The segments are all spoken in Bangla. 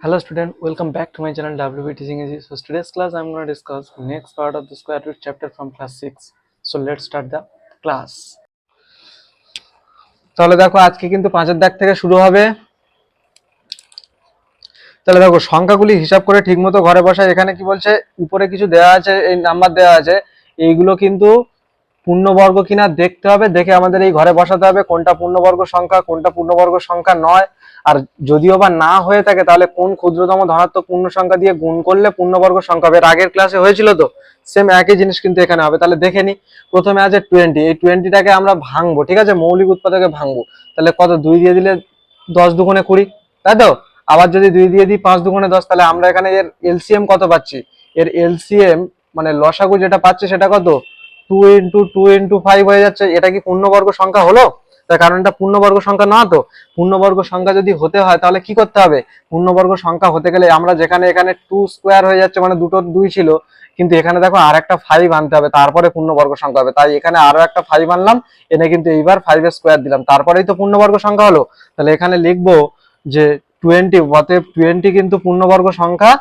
Hello student, welcome back to my channel WB Teaching Easy. So today's class I'm to discuss next part of the square root chapter from class 6. So let's start the class. তাহলে দেখো আজকে কিন্তু পাঁচের দাগ থেকে শুরু হবে। তাহলে দেখো সংখ্যাগুলি হিসাব করে ঠিকমতো ঘরে বসায়। এখানে কি বলছে? উপরে কিছু দেওয়া আছে এই নাম্বার দেওয়া আছে। এইগুলো কিন্তু পূর্ণবর্গ কিনা দেখতে হবে। দেখে আমাদের এই ঘরে বসাতে হবে কোনটা পূর্ণবর্গ সংখ্যা কোনটা পূর্ণবর্গ সংখ্যা নয়। আর যদিও বা না হয়ে থাকে, তাহলে কোন ক্ষুদ্রতম ধনাত্মক পূর্ণ সংখ্যা দিয়ে গুণ করলে পূর্ণবর্গ সংখ্যা হবে? আগের ক্লাসে হয়েছিল তো? সেম একই জিনিস কিন্তু এখানে হবে। তাহলে দেখে নি। প্রথমে আছে টোয়েন্টি এই টোয়েন্টিটাকে আমরা ভাঙবো, ঠিক আছে? মৌলিক উৎপাদকে ভাঙবো। তাহলে কত? দুই দিয়ে দিলে দশ দুগুণে কুড়ি। তাই তো? আবার যদি দুই দিয়ে দিই পাঁচ দুগুণে দশ, তাহলে আমরা এখানে এর এলসিএম কত পাচ্ছি? এর এলসিএম মানে লসাগু যেটা পাচ্ছে সেটা কত? Two into two into five হয়ে যাচ্ছে। এটা কি পূর্ণবর্গ সংখ্যা হলো? তার কারণ এটা পূর্ণবর্গ সংখ্যা না তো? পূর্ণবর্গ সংখ্যা যদি হতে হয়, তাহলে কি করতে হবে? পূর্ণবর্গ সংখ্যা হতে গেলে আমরা যেখানে এখানে টু স্কোয়ার হয়ে যাচ্ছে মানে দুটো দুই ছিল, কিন্তু এখানে দেখো আর একটা ফাইভ আনতে হবে, তারপরে পূর্ণবর্গ সংখ্যা হবে। তাই এখানে আরও একটা ফাইভ আনলাম, এনে কিন্তু এইবার ফাইভ স্কোয়ার দিলাম। তারপরেই তো পূর্ণবর্গ সংখ্যা হলো। তাহলে এখানে লিখব যে টোয়েন্টি অতএব টোয়েন্টি কিন্তু পূর্ণবর্গ সংখ্যা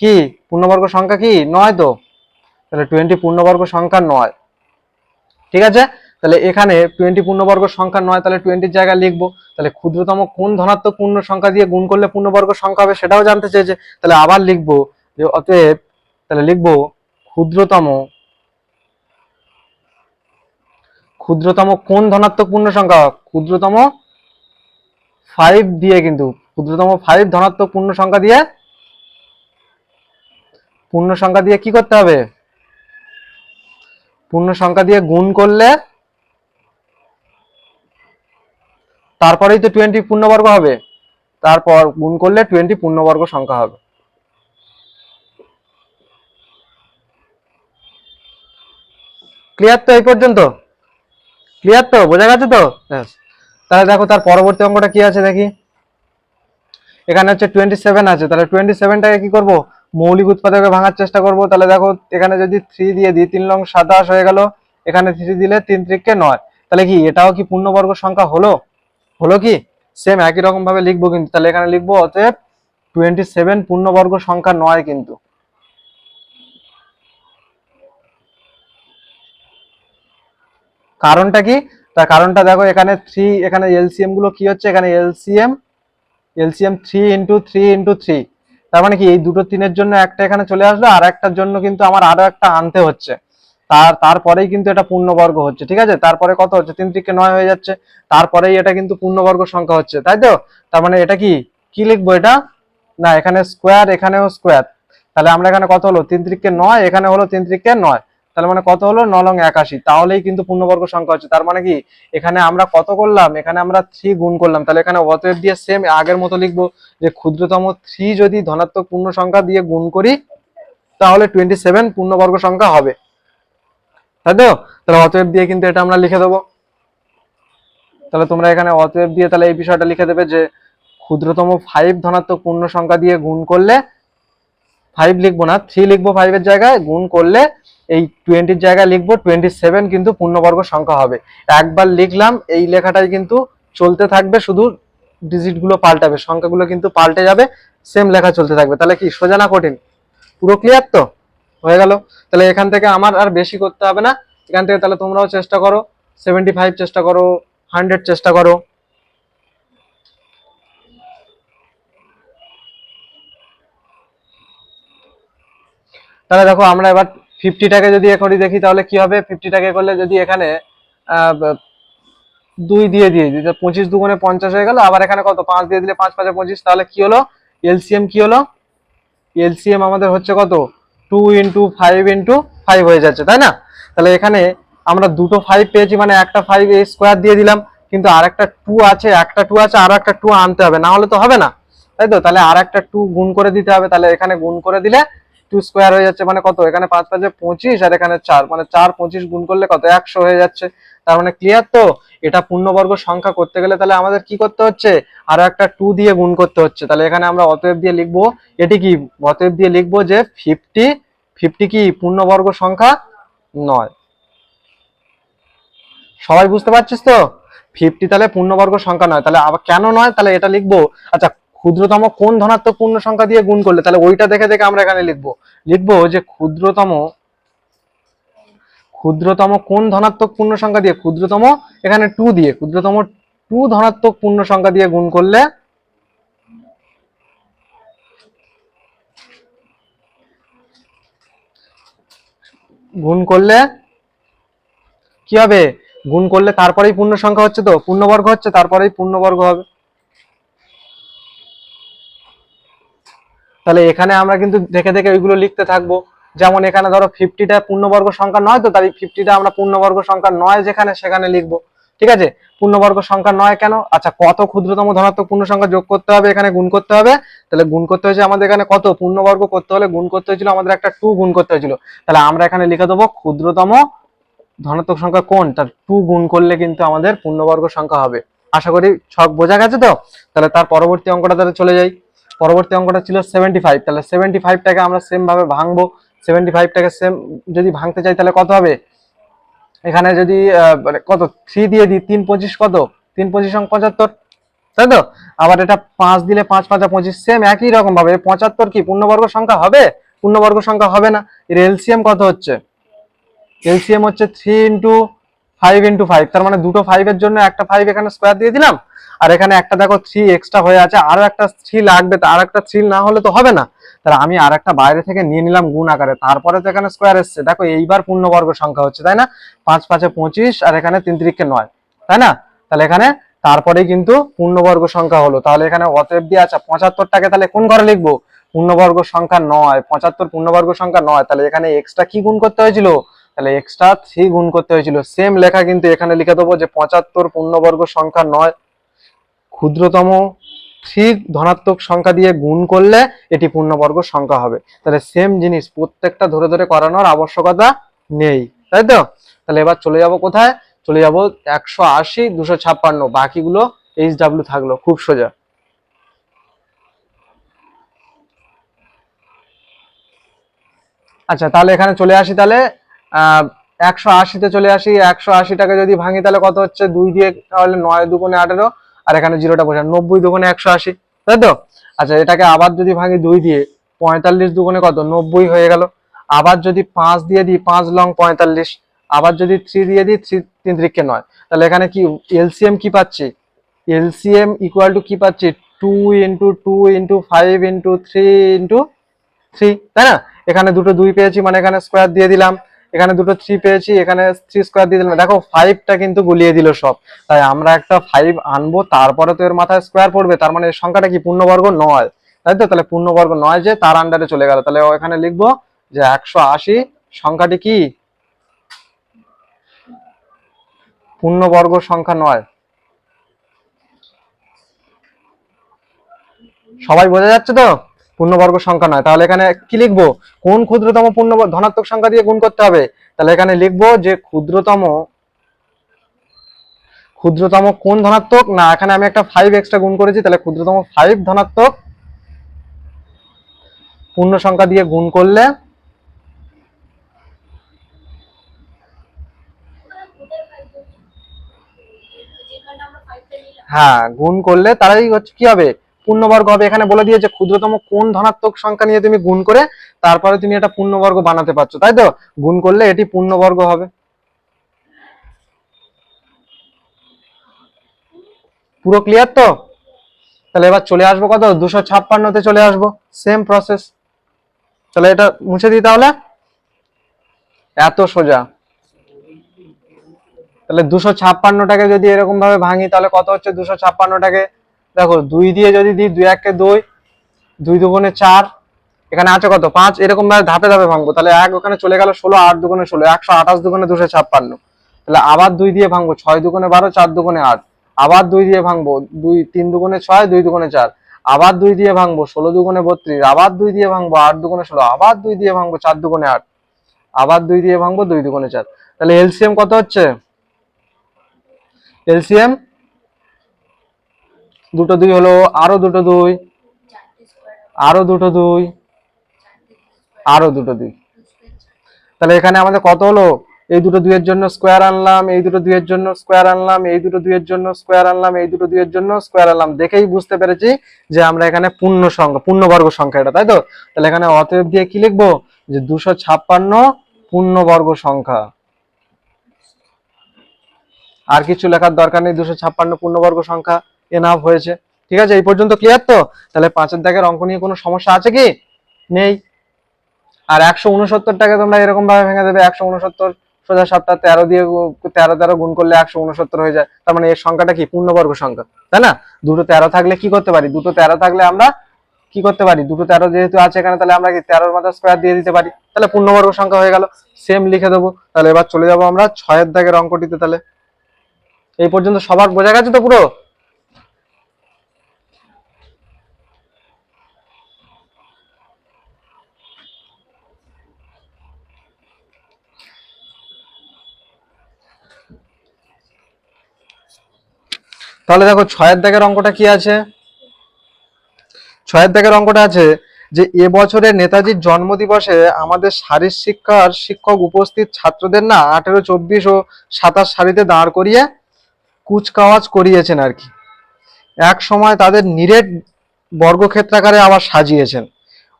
কি? পূর্ণবর্গ সংখ্যা কি? নয় তো? তাহলে টোয়েন্টি পূর্ণবর্গ সংখ্যা নয়। ঠিক আছে? তাহলে এখানে টোয়েন্টি পূর্ণবর্গ সংখ্যা নয়, তাহলে টোয়েন্টির জায়গায় লিখব। তাহলে ক্ষুদ্রতম কোন ধনাত্মক পূর্ণ সংখ্যা দিয়ে গুণ করলে পূর্ণবর্গ সংখ্যা হবে সেটাও জানতে চেয়েছে। তাহলে আবার লিখব যে অতএব, তাহলে লিখব ক্ষুদ্রতম ক্ষুদ্রতম কোন ধনাত্মক পূর্ণ সংখ্যা? ক্ষুদ্রতম ফাইভ দিয়ে কিন্তু, ক্ষুদ্রতম ফাইভ ধনাত্মক পূর্ণ সংখ্যা দিয়ে, পূর্ণ সংখ্যা দিয়ে কি করতে হবে? পূর্ণ সংখ্যা দিয়ে গুণ করলে তারপরেই তো টোয়েন্টি পূর্ণবর্গ হবে। তারপর গুণ করলে টোয়েন্টি পূর্ণবর্গ সংখ্যা হবে। ক্লিয়ার তো এই পর্যন্ত? ক্লিয়ার তো? বোঝা গেছে তো? তাহলে দেখো তার পরবর্তী অঙ্কটা কি আছে দেখি। এখানে হচ্ছে টোয়েন্টি সেভেন আছে। তাহলে টোয়েন্টি সেভেনটাকে কি করব? মৌলিক উৎপাদকে ভাঙার চেষ্টা করব। তাহলে দেখো এখানে যদি থ্রি দিয়ে দিই, তিন লং সাতাশ হয়ে গেল। এখানে থ্রি দিলে তিন ত্রিককে নয়। তাহলে কি এটাও কি পূর্ণবর্গ সংখ্যা হলো? হলো কি? সেম একই রকম ভাবে লিখব কিন্তু, তাহলে এখানে লিখব অতএব টোয়েন্টি সেভেন পূর্ণবর্গ সংখ্যা নয় কিন্তু। কারণটা কি? তার কারণটা দেখো, এখানে থ্রি এখানে এলসিএমগুলো কি হচ্ছে? এখানে LCM LCM three into three into three তার মানে কি? এই দুটো তিনের জন্য একটা এখানে চলে আসলো, আর একটার জন্য কিন্তু আমার আরও একটা আনতে হচ্ছে। তার তারপরেই কিন্তু এটা পূর্ণবর্গ হচ্ছে, ঠিক আছে? তারপরে কত হচ্ছে? তিন থেকে নয় হয়ে যাচ্ছে। তারপরেই এটা কিন্তু পূর্ণবর্গ সংখ্যা হচ্ছে, তাই তো? তার মানে এটা কি? কি লিখব এটা? না, এখানে স্কোয়ার এখানেও স্কোয়ার তাহলে আমরা এখানে কত হলো? তিন ত্রিকে নয়, এখানে হলো তিন ত্রিকে নয়। তাহলে মানে কত হলো? নলং একাশি। তাহলেই কিন্তু পূর্ণবর্গ সংখ্যা হচ্ছে। তার মানে কি? এখানে আমরা কত করলাম? এখানে আমরা থ্রি গুণ করলাম। তাহলে এখানে অতএব দিয়ে সেম আগের মতো লিখব যে ক্ষুদ্রতম থ্রি যদি ধনাত্মক পূর্ণ সংখ্যা দিয়ে গুণ করি, তাহলে টোয়েন্টি সেভেন পূর্ণবর্গ সংখ্যা হবে। তাই তো? তাহলে অতএব দিয়ে কিন্তু এটা আমরা লিখে দেবো। তাহলে তোমরা এখানে অতএব দিয়ে তাহলে এই বিষয়টা লিখে দেবে যে, ক্ষুদ্রতম ফাইভ ধনাত্মক পূর্ণ সংখ্যা দিয়ে গুণ করলে ফাইভ লিখব না থ্রি লিখব ফাইভের জায়গায়, গুণ করলে এই টোয়েন্টির জায়গায় লিখব টোয়েন্টি সেভেন কিন্তু পূর্ণবর্গ সংখ্যা হবে। একবার লিখলাম, এই লেখাটাই কিন্তু চলতে থাকবে, শুধু ডিজিটগুলো পাল্টাবে, সংখ্যাগুলো কিন্তু পাল্টে যাবে সেম লেখা চলতে থাকবে। তাহলে কি, সোজা না কঠিন? পুরো ক্লিয়ার তো? হয়ে গেল। তাহলে এখান থেকে আমার আর বেশি করতে হবে না। এখান থেকে তাহলে তোমরাও চেষ্টা করো। সেভেন্টি ফাইভ চেষ্টা করো হান্ড্রেড চেষ্টা করো। তাহলে দেখো আমরা এবার ফিফটিটাকে যদি এ করি দেখি, তাহলে কি হবে? ফিফটিটাকে করলে যদি এখানে দুই দিয়ে দিয়ে দিই পঁচিশ দুগুণে পঞ্চাশ হয়ে গেল। আবার এখানে কত? পাঁচ দিয়ে দিলে পাঁচ, পাঁচে পঁচিশ, তাহলে কি হলো? এলসিএম কি হলো? এলসিএম আমাদের হচ্ছে কত? Two into five into five হয়ে যাচ্ছে, তাই না? তাহলে এখানে আমরা দুটো ফাইভ পেয়েছি মানে একটা ফাইভ স্কোয়ার দিয়ে দিলাম, কিন্তু আর একটা টু আছে, একটা টু আছে, আর একটা টু আনতে হবে, না হলে তো হবে না। তাই তো? তাহলে আর একটা টু গুণ করে দিতে হবে, তাহলে এখানে গুণ করে দিলে টু স্কোয়ার হয়ে যাচ্ছে মানে কত? এখানে পাঁচ পাঁচে পঁচিশ আর এখানে চার মানে চার পঁচিশ গুণ করলে কত? একশো হয়ে যাচ্ছে। তার মানে ক্লিয়ার তো? এটা পূর্ণবর্গ সংখ্যা করতে গেলে তাহলে আমাদের কি করতে হচ্ছে? আরও একটা টু দিয়ে গুণ করতে হচ্ছে। তাহলে এখানে আমরা অতএব দিয়ে লিখব, এটি কি? অতএব দিয়ে লিখব যে ফিফটি ফিফটি কি পূর্ণবর্গ সংখ্যা? নয়। সবাই বুঝতে পারছিস তো? ফিফটি তাহলে পূর্ণবর্গ সংখ্যা নয়। তাহলে আবার কেন নয়? তাহলে এটা লিখব। আচ্ছা ক্ষুদ্রতম কোন ধনাত্মক পূর্ণ সংখ্যা দিয়ে গুণ করলে? তাহলে ওইটা দেখে দেখে আমরা এখানে লিখব। লিখব যে ক্ষুদ্রতম ক্ষুদ্রতম কোন ধনাত্মক পূর্ণ সংখ্যা দিয়ে? ক্ষুদ্রতম এখানে টু দিয়ে। ক্ষুদ্রতম টু ধনাত্মক পূর্ণ সংখ্যা দিয়ে গুণ করলে গুণ করলে কি হবে? গুণ করলে তারপরেই পূর্ণ সংখ্যা হচ্ছে তো? পূর্ণবর্গ হচ্ছে, তারপরেই পূর্ণবর্গ হবে। তাহলে এখানে আমরা কিন্তু দেখে দেখে ওইগুলো লিখতে থাকব। যেমন এখানে ধরো ফিফটিটা পূর্ণবর্গ সংখ্যা নয়, তো তাই ফিফটিটা আমরা পূর্ণবর্গ সংখ্যা নয় যেখানে সেখানে লিখব। ঠিক আছে? পূর্ণবর্গ সংখ্যা নয় কেন? আচ্ছা কত ক্ষুদ্রতম ধনাত্মক পূর্ণ সংখ্যা যোগ করতে হবে, এখানে গুণ করতে হবে। তাহলে গুণ করতে হয়েছে আমাদের এখানে কত? পূর্ণবর্গ করতে হলে গুণ করতে হয়েছিল আমাদের একটা টু গুণ করতে হয়েছিল। তাহলে আমরা এখানে লিখে দেবো ক্ষুদ্রতম ধনাত্মক সংখ্যা কোন? তার টু গুণ করলে কিন্তু আমাদের পূর্ণবর্গ সংখ্যা হবে। আশা করি ছক বোঝা গেছে তো? তাহলে তার পরবর্তী অঙ্কটা তাহলে চলে যাই। পরবর্তী অঙ্কটা ছিল সেভেন্টি ফাইভ তাহলে সেভেন্টি ফাইভটাকে আমরা সেম ভাবে ভাঙবো। সেভেন্টি ফাইভটাকে সেম যদি ভাঙতে চাই, তাহলে কত হবে? এখানে যদি মানে কত? থ্রি দিয়ে দিই, তিন পঁচিশ কত? তিন পঁচিশ অঙ্ক পঁচাত্তর। তাই তো? আবার এটা পাঁচ দিলে পাঁচ, পাঁচা পঁচিশ সেম একই রকম ভাবে। পঁচাত্তর কি? পূর্ণবর্গ সংখ্যা হবে? পূর্ণবর্গ সংখ্যা হবে না। এর এলসিএম কত হচ্ছে? এলসিএম হচ্ছে three into five into five তার মানে দুটো ফাইভের জন্য একটা ফাইভ এখানে স্কোয়ার দিয়ে দিলাম। আর এখানে একটা দেখো থ্রি এক্সট্রা হয়ে আছে, আরও একটা থ্রি লাগবে আর একটা থ্রি না হলে তো হবে না। তাহলে আমি আর একটা বাইরে থেকে নিয়ে নিলাম গুণ আকারে, তারপরে তো এখানে স্কোয়ার এসছে। দেখো এইবার পূর্ণবর্গ সংখ্যা হচ্ছে, তাই না? পাঁচ পাঁচে পঁচিশ, আর এখানে তিন তিরিখে নয়, তাই না? তাহলে এখানে তারপরেই কিন্তু পূর্ণবর্গ সংখ্যা হলো। তাহলে এখানে অতএব দিয়ে আচ্ছা পঁচাত্তরটাকে তাহলে কোন ঘরে লিখব? পূর্ণবর্গ সংখ্যা নয়, পঁচাত্তর পূর্ণবর্গ সংখ্যা নয়, তাহলে এখানে এক্সট্রা কি গুণ করতে হয়েছিল? তাহলে এক্সট্রা থ্রি গুণ করতে হয়েছিল। সেম লেখা কিন্তু এখানে লিখে দেবো যে পঁচাত্তর পূর্ণবর্গ সংখ্যা নয়। ক্ষুদ্রতম থ্রি ধনাত্মক সংখ্যা দিয়ে গুণ করলে এটি পূর্ণবর্গ সংখ্যা হবে। তাহলে সেম জিনিস প্রত্যেকটা ধরে ধরে করানোর আবশ্যকতা নেই, তাই তো? তাহলে এবার চলে যাব কোথায়? চলে যাব একশো আশি, দুশো ছাপ্পান্ন, বাকিগুলো এইচ ডাব্লিউ থাকল, খুব সোজা। আচ্ছা তাহলে এখানে চলে আসি তাহলে। একশো আশিতে চলে আসি, একশো আশি টাকা যদি ভাঙি তাহলে কত হচ্ছে? দুই দিয়ে তাহলে নয় দুগুণে আঠেরো, আর এখানে জিরোটা বসে, নব্বই দুগুণে একশো আশি, তাই তো? আচ্ছা এটাকে আবার যদি ভাঙি দুই দিয়ে, পঁয়তাল্লিশ দুগুণে কত? নব্বই হয়ে গেল। আবার যদি পাঁচ দিয়ে দিই, পাঁচ লং পঁয়তাল্লিশ, আবার যদি থ্রি দিয়ে দিই, থ্রি, তিন তিরিখকে নয়। তাহলে এখানে কি, এলসিএম কি পাচ্ছি? এলসিএম ইকুয়াল টু কি পাচ্ছি? Two into two into five into three into three তাই না? এখানে দুটো দুই পেয়েছি মানে এখানে স্কোয়ার দিয়ে দিলাম। এখানে দুটো থ্রি পেয়েছি, এখানে থ্রি স্কোয়ার দিয়ে দিলাম। দেখো ফাইভটা কিন্তু গুলিয়ে দিল সব। তাই আমরা একটা ফাইভ আনব, তারপরে তো এর মাথায় স্কোয়ার পড়বে, তার মানে সংখ্যাটা কি পূর্ণবর্গ নয়। তাই তো? তাহলে পূর্ণবর্গ নয় যে তার আন্ডারে চলে গেল। তাহলে এখানে লিখব যে একশো আশি, সংখ্যাটি কি? পূর্ণবর্গ সংখ্যা নয়। সবাই বোঝা যাচ্ছে তো? পূর্ণবর্গ সংখ্যা নয়। তাহলে এখানে কি লিখব? কোন ক্ষুদ্রতম পূর্ণ ধনাত্মক সংখ্যা দিয়ে গুণ করতে হবে? তাহলে এখানে লিখব যে ক্ষুদ্রতম ক্ষুদ্রতম কোন ধনাত্মক? না, এখানে আমি একটা ফাইভ এক্সট্রা গুণ করেছি, তাহলে ক্ষুদ্রতম ফাইভ ধনাত্মক পূর্ণ সংখ্যা দিয়ে গুণ করলে হ্যাঁ গুণ করলে তারাই হচ্ছে, কি হবে? পূর্ণবর্গ হবে। এখানে বলে দিয়েছে ক্ষুদ্রতম কোন ধনাত্মক সংখ্যা নিয়ে তুমি গুণ করে তারপরে তুমি এটা পূর্ণবর্গ বানাতে পারছ। তাই তো? গুণ করলে এটি পূর্ণবর্গ হবে। পুরো ক্লিয়ার তো? তাহলে এবার চলে আসব কত? দুশো ছাপ্পান্নতে চলে আসব। সেম প্রসেস তাহলে এটা মুছে দিই তাহলে। এত সোজা। তাহলে দুশো ছাপ্পান্নটাকে যদি এরকম ভাবে ভাঙি, তাহলে কত হচ্ছে? দুশো ছাপ্পান্নটাকে দেখো, দুই দিয়ে যদি দিই, দুই এককে দুই দুই দুগুণে চার, এখানে আছে কত? পাঁচ, এরকম ভাবে ধাপে ধাপে ভাঙবো। তাহলে এক ওখানে চলে গেল ষোলো, আট দুগুণে ষোলো, একশো আঠাশ দুগুণে দুশো ছাপ্পান্ন। তাহলে আবার দুই দিয়ে ভাঙবো, ছয় দুগুণে বারো, চার দুগুণে আট। আবার দুই দিয়ে ভাঙবো, দুই, তিন দুগুণে ছয়, দুই দুগুণে চার। আবার দুই দিয়ে ভাঙবো, ষোলো দুগুণে বত্রিশ। আবার দুই দিয়ে ভাঙবো, আট দুগুণে ষোলো। আবার দুই দিয়ে ভাঙবো, চার দুগুণে আট। আবার দুই দিয়ে ভাঙবো, দুই দুগুণে চার। তাহলে এলসিএম কত হচ্ছে? এলসিএম দুটো দুই হলো আরও দুটো দুই, আরও দুটো দুই, আরও দুটো দুই। তাহলে এখানে আমাদের কত হলো? এই দুটো দুইয়ের জন্য স্কোয়ার আনলাম, এই দুটো দুইয়ের জন্য স্কোয়ার আনলাম, এই দুটো দুইয়ের জন্য স্কোয়ার আনলাম, এই দুটো দুইয়ের জন্য স্কোয়ার আনলাম। দেখেই বুঝতে পেরেছি যে আমরা এখানে পূর্ণ সংখ্যা, পূর্ণবর্গ সংখ্যা এটা, তাই তো? তাহলে এখানে অতএব দিয়ে কি লিখব? যে দুশো ছাপ্পান্ন পূর্ণবর্গ সংখ্যা। আর কিছু লেখার দরকার নেই, দুশো ছাপ্পান্ন পূর্ণবর্গ সংখ্যা। এনাফ হয়েছে। ঠিক আছে? এই পর্যন্ত ক্লিয়ার তো? তাহলে পাঁচের দাগের অঙ্ক নিয়ে কোনো সমস্যা আছে কি? নেই। আর একশো উনসত্তরটাকে তোমরা এরকম ভাবে ভেঙে দেবে, একশো উনসত্তর সোজা সাতটা তেরো দিয়ে তেরো তেরো গুণ করলে একশো উনসত্তর হয়ে যায়। তার মানে এর সংখ্যাটা কি? পূর্ণবর্গ সংখ্যা। তাই না? দুটো তেরো থাকলে কি করতে পারি? দুটো তেরো থাকলে আমরা কি করতে পারি? দুটো তেরো যেহেতু আছে এখানে, তাহলে আমরা কি তেরোর মাথা স্কোয়ার দিয়ে দিতে পারি? তাহলে পূর্ণবর্গ সংখ্যা হয়ে গেল। সেম লিখে দেবো। তাহলে এবার চলে যাব আমরা ছয়ের দাগের অঙ্কটিতে তাহলে। এই পর্যন্ত সবার বোঝা গেছে তো পুরো? তাহলে দেখো ছয়ের দাগের অঙ্কটা কি আছে? ছয়ের দাগের অঙ্কটা আছে যে, এ বছরের নেতাজির জন্মদিবসে আমাদের শারীর শিক্ষার শিক্ষক উপস্থিত ছাত্রদের না আঠেরো, চব্বিশ ও সাতাশ সারিতে দাঁড় করিয়ে কুচকাওয়াজ করিয়েছেন আর কি। এক সময় তাদের নিরেট বর্গক্ষেত্রাকারে আবার সাজিয়েছেন।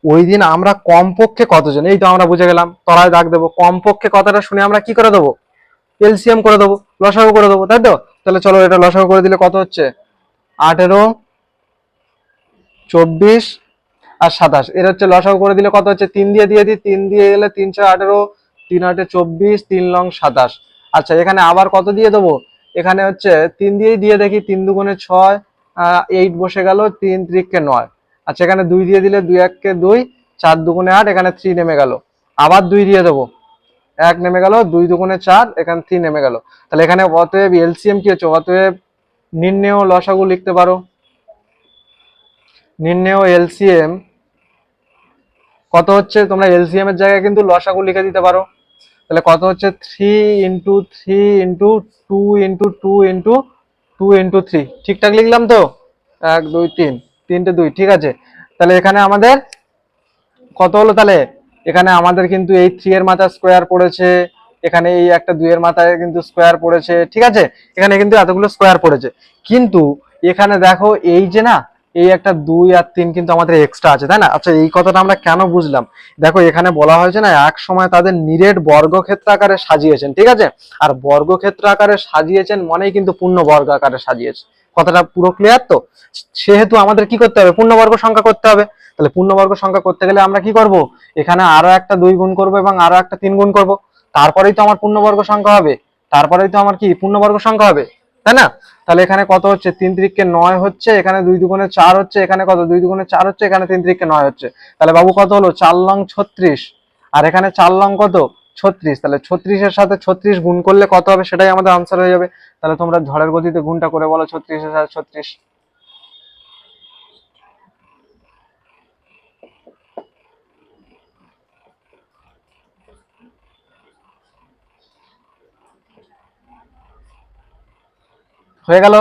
ওই দিন আমরা কমপক্ষে কতজন? এই তো আমরা বুঝে গেলাম, তলায় দাগ দেবো। কমপক্ষে কথাটা শুনে আমরা কি করে দেবো? এলসিএম করে দেবো, লসাগু করে দেবো, তাই তো? তাহলে চলো এটা লসাগু করে দিলে কত হচ্ছে? আঠেরো, চব্বিশ আর সাতাশ। এটা হচ্ছে লসাগু করে দিলে কত হচ্ছে? তিন দিয়ে দিয়ে দিই, তিন দিয়ে গেলে তিন ছয় আঠেরো, তিন আটে চব্বিশ, তিন লং সাতাশ। আচ্ছা এখানে আবার কত দিয়ে দেবো? এখানে হচ্ছে তিন দিয়েই দিয়ে দেখি, তিন দুগুণে ছয় এইট বসে গেল, তিন ত্রিককে নয়। আচ্ছা এখানে দুই দিয়ে দিলে দুই এককে দুই, চার দুগুণে আট, এখানে থ্রি নেমে গেল। আবার দুই দিয়ে দেবো। এক নেমে গেল, দুই দুগুণে চার, এখানে থ্রি নেমে গেল। তাহলে এখানে অতএব এলসিএম কি হচ্ছে? অতএব নির্ণেয় লসাগু লিখতে পারো। নির্ণেয় এলসিএম। কত হচ্ছে? তোমরা এলসিএম এর জায়গায় কিন্তু লসাগু লিখে দিতে পারো। তাহলে কত হচ্ছে? Three into three into two into two into two into three. ঠিকঠাক লিখলাম তো? এক, দুই, তিন। তিনটে দুই, ঠিক আছে? তাহলে এখানে আমাদের কত হলো তাহলে? এখানে আমাদের কিন্তু এই থ্রি এর মাথায় স্কোয়ার পড়েছে, এখানে এই একটা দুইয়ের মাথায় কিন্তু স্কোয়ার পড়েছে, ঠিক আছে? এখানে কিন্তু এতগুলো স্কোয়ার পড়েছে। কিন্তু এখানে দেখো এই যে না, এই একটা দুই আর তিন কিন্তু আমাদের এক্সট্রা আছে, তাই না? আচ্ছা এই কথাটা আমরা কেন বুঝলাম? দেখো, এখানে বলা হয়েছে না, এক সময় তাদের নিরেট বর্গক্ষেত্র আকারে সাজিয়েছেন, ঠিক আছে? আর বর্গক্ষেত্র আকারে সাজিয়েছেন মনেই কিন্তু পূর্ণ বর্গ আকারে সাজিয়েছে। কথাটা পুরো ক্লিয়ার তো? সেহেতু আমাদের কি করতে হবে? পূর্ণবর্গ সংখ্যা করতে হবে। তাহলে পূর্ণবর্গ সংখ্যা করতে গেলে আমরা কি করব? এখানে আরও একটা দুই গুণ করব এবং আরও একটা তিন গুণ করব। তারপরেই তো আমার পূর্ণবর্গ সংখ্যা হবে। তারপরেই তো আমার কি? পূর্ণবর্গ সংখ্যা হবে। তাই না? তাহলে এখানে কত হচ্ছে? তিন তিরিককে নয় হচ্ছে, এখানে দুই দুগুণে চার হচ্ছে, এখানে কত? দুই দুগুণে চার হচ্ছে, এখানে তিন তিরিককে নয় হচ্ছে। তাহলে বাবু কত হলো? চার লং ছত্রিশ। আর এখানে চার লং কত? ছত্রিশ, তাহলে ছত্রিশের সাথে ছত্রিশ গুণ করলে কত হবে? সেটাই আমাদের আনসার হয়ে যাবে। তাহলে তোমরা ঝড়ের গতিতে গুণটা করে বলো, ছত্রিশের সাথে ছত্রিশ। হয়ে গেল?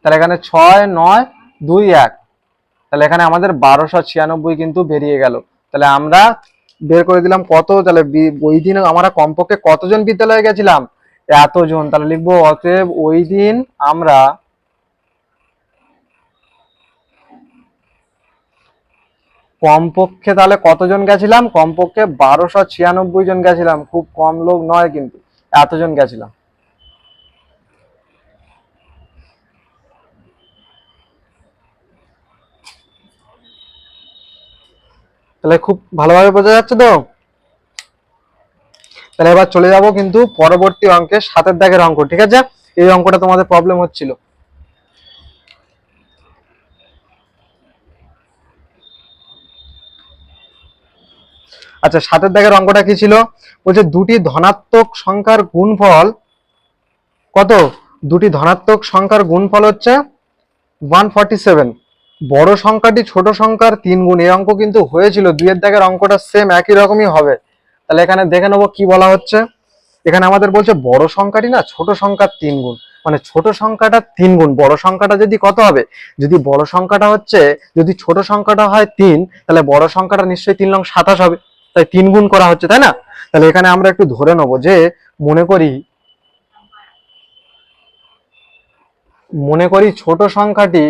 তাহলে এখানে ছয়, নয়, দুই, এক। তাহলে এখানে আমাদের বারোশো ছিয়ানব্বই কিন্তু বেরিয়ে গেল। তাহলে আমরা বের করে দিলাম। কত তাহলে ওই দিন আমরা কমপক্ষে কতজন বিদ্যালয়ে গেছিলাম? এতজন। তাহলে লিখব, অতএব ওই দিন আমরা কমপক্ষে তাহলে কতজন গেছিলাম? কমপক্ষে বারোশো ছিয়ানব্বই জন গেছিলাম। খুব কম লোক নয় কিন্তু, এতজন গেছিলাম। তাহলে খুব ভালোভাবে বোঝা যাচ্ছে তো? তাহলে এবার চলে যাব কিন্তু পরবর্তী অঙ্কে সাতের দাগের অঙ্ক, ঠিক আছে? এই অঙ্কটা তোমাদের প্রবলেম হচ্ছিল। আচ্ছা সাতের দাগের অঙ্কটা কি ছিল? বলছে দুটি ধনাত্মক সংখ্যার গুণফল কত? দুটি ধনাত্মক সংখ্যার গুণফল হচ্ছে ওয়ান ফর্টি সেভেন বড় সংখ্যাটি ছোট সংখ্যার তিন গুণ। এই অঙ্ক কিন্তু হয়েছিল, দুইয়ের দাগের অঙ্কটা সেম একই রকমই হবে। তাহলে এখানে দেখে নেব কি বলা হচ্ছে। এখানে আমাদের বলছে বড় সংখ্যাটি না ছোট সংখ্যার তিন গুণ। মানে ছোট সংখ্যাটা তিন গুণ। বড় সংখ্যাটা যদি কত হবে? যদি বড় সংখ্যাটা হচ্ছে, যদি ছোট সংখ্যাটা হয় তিন, তাহলে বড় সংখ্যাটা নিশ্চয়ই তিন লং সাতাশ হবে। তাই তিন গুণ করা হচ্ছে, তাই না? তাহলে এখানে আমরা একটু ধরে নেব যে, মনে করি মনে করি ছোট সংখ্যাটি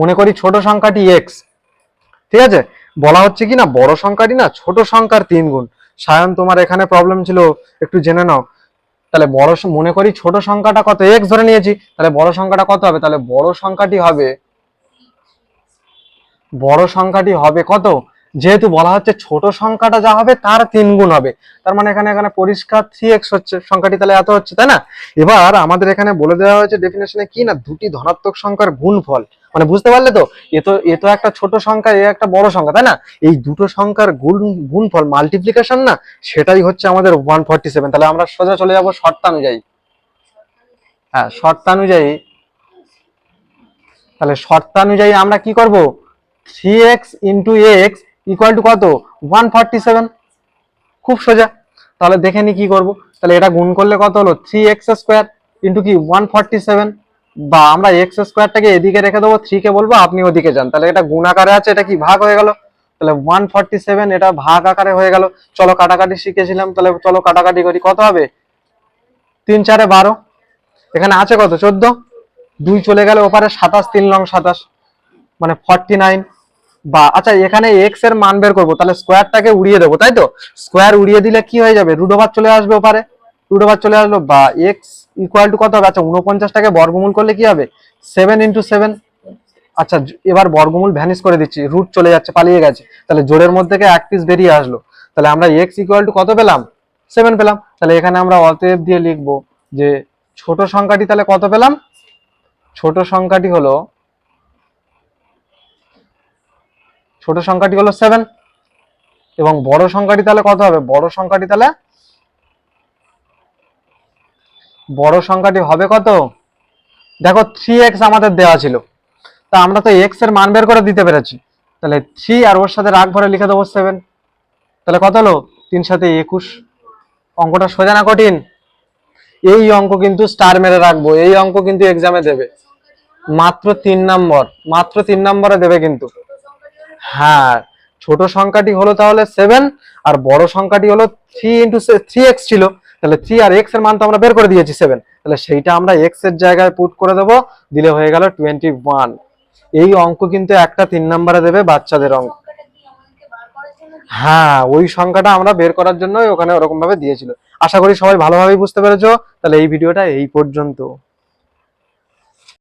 মনে করি ছোট সংখ্যাটি এক্স ঠিক আছে? বলা হচ্ছে কি না, বড় সংখ্যাটি না, ছোট সংখ্যার তিন গুণ। সায়ন, তোমার এখানে প্রবলেম ছিল, একটু জেনে নাও। তাহলে বড় মনে করি ছোট সংখ্যাটা কত? এক্স ধরে নিয়েছি, তাহলে বড় সংখ্যাটা কত হবে? তাহলে বড় সংখ্যাটি হবে, বড় সংখ্যাটি হবে কত? যেহেতু বলা হচ্ছে ছোট সংখ্যাটা যা হবে, তার তিন গুণ হবে। তার মানে এখানে এখানে পরিষ্কার থ্রি এক্স হচ্ছে, সংখ্যাটি তাহলে এত হচ্ছে, তাই না? এবার আমাদের এখানে বলে দেওয়া হয়েছে ডেফিনেশনে কি না, দুটি ধনাত্মক সংখ্যার গুণফল। মানে বুঝতে পারলে তো, এ তো এ তো একটা ছোট সংখ্যা, এ একটা বড় সংখ্যা, তাই না? এই দুটো সংখ্যার গুণ, গুণফল মাল্টিপ্লিকেশন না, সেটাই হচ্ছে আমাদের ওয়ান ফর্টি সেভেন তাহলে আমরা সোজা চলে যাব শর্তানুযায়ী হ্যাঁ শর্তানুযায়ী তাহলে শর্তানুযায়ী আমরা কি করব? Three X into X equal to কত? ওয়ান ফর্টি সেভেন খুব সোজা। তাহলে দেখে নি কি করব? তাহলে এটা গুণ করলে কত হলো? থ্রি এক্স স্কোয়ার ইন্টু কি? ওয়ান ফর্টি সেভেন বা আমরা এক্স স্কোয়ারটাকে এদিকে রেখে দেবো থ্রি কে বলব, আপনি ওদিকে যান। তাহলে এটা গুণ আকারে আছে, এটা কি ভাগ হয়ে গেল? তাহলে ওয়ান ফর্টি সেভেন এটা ভাগ আকারে হয়ে গেল। চলো কাটাকাটি শিখেছিলাম, তাহলে চলো কাটাকাটি করি। কত হবে? তিন চারে বারো। এখানে আছে কত? চোদ্দ। দুই চলে গেলে ওপারে সাতাশ, তিন লং সাতাশ। মানে ফর্টি নাইন বা আচ্ছা এখানে এক্সের মান বের করব, তাহলে স্কোয়ারটাকে উড়িয়ে দেবো, তাই তো? স্কোয়ার উড়িয়ে দিলে কি হয়ে যাবে? রুট ওভার চলে আসবে ওপারে। রুট ওভার চলে আসলো, বা এক্স ইকুয়াল টু কত হবে? আচ্ছা উনপঞ্চাশটাকে বর্গমূল করলে কি হবে? সেভেন ইন্টু সেভেন আচ্ছা এবার বর্গমূল ভ্যানিশ করে দিচ্ছি রুট চলে যাচ্ছে, পালিয়ে গেছে। তাহলে জোড়ের মধ্যে থেকে এক পিস বেরিয়ে আসলো। তাহলে আমরা এক্স ইকুয়াল টু কত পেলাম? সেভেন পেলাম। তাহলে এখানে আমরা অতএব দিয়ে লিখব যে ছোট সংখ্যাটি তাহলে কত পেলাম? ছোট সংখ্যাটি হলো, ছোট সংখ্যাটি হলো সেভেন এবং বড় সংখ্যাটি তাহলে কত হবে? বড় সংখ্যাটি তাহলে বড় সংখ্যাটি হবে কত? দেখো থ্রি এক্স আমাদের দেওয়া ছিল। তা আমরা তো এক্সের মান বের করে দিতে পেরেছি। তাহলে থ্রি আর ওর সাথে রাগ ভরে লিখে দেবো সেভেন তাহলে কত হলো? তিন সাথে একুশ। অঙ্কটা সোজা না কঠিন? এই অঙ্ক কিন্তু স্টার মেরে রাখব। এই অঙ্ক কিন্তু এক্সামে দেবে। মাত্র তিন নম্বর। মাত্র তিন নম্বরে দেবে কিন্তু। হ্যাঁ ছোট সংখ্যাটি হলো তাহলে সেভেন আর বড় সংখ্যাটি হলো থ্রি ইন্টু থ্রি এক্স ছিল। তাহলে থ্রি আর এক্সের মান তো আমরা বের করে দিয়েছি সেভেন তাহলে সেইটা আমরা এক্সের জায়গায় পুট করে দেবো, দিলে হয়ে গেল টোয়েন্টি ওয়ান এই অঙ্ক কিন্তু একটা তিন নম্বরে দেবে বাচ্চাদের অঙ্ক? হ্যাঁ ওই সংখ্যাটা আমরা বের করার জন্য ওখানে ওরকম ভাবে দিয়েছিল। আশা করি সবাই ভালোভাবেই বুঝতে পেরেছ। তাহলে এই ভিডিওটা এই পর্যন্ত।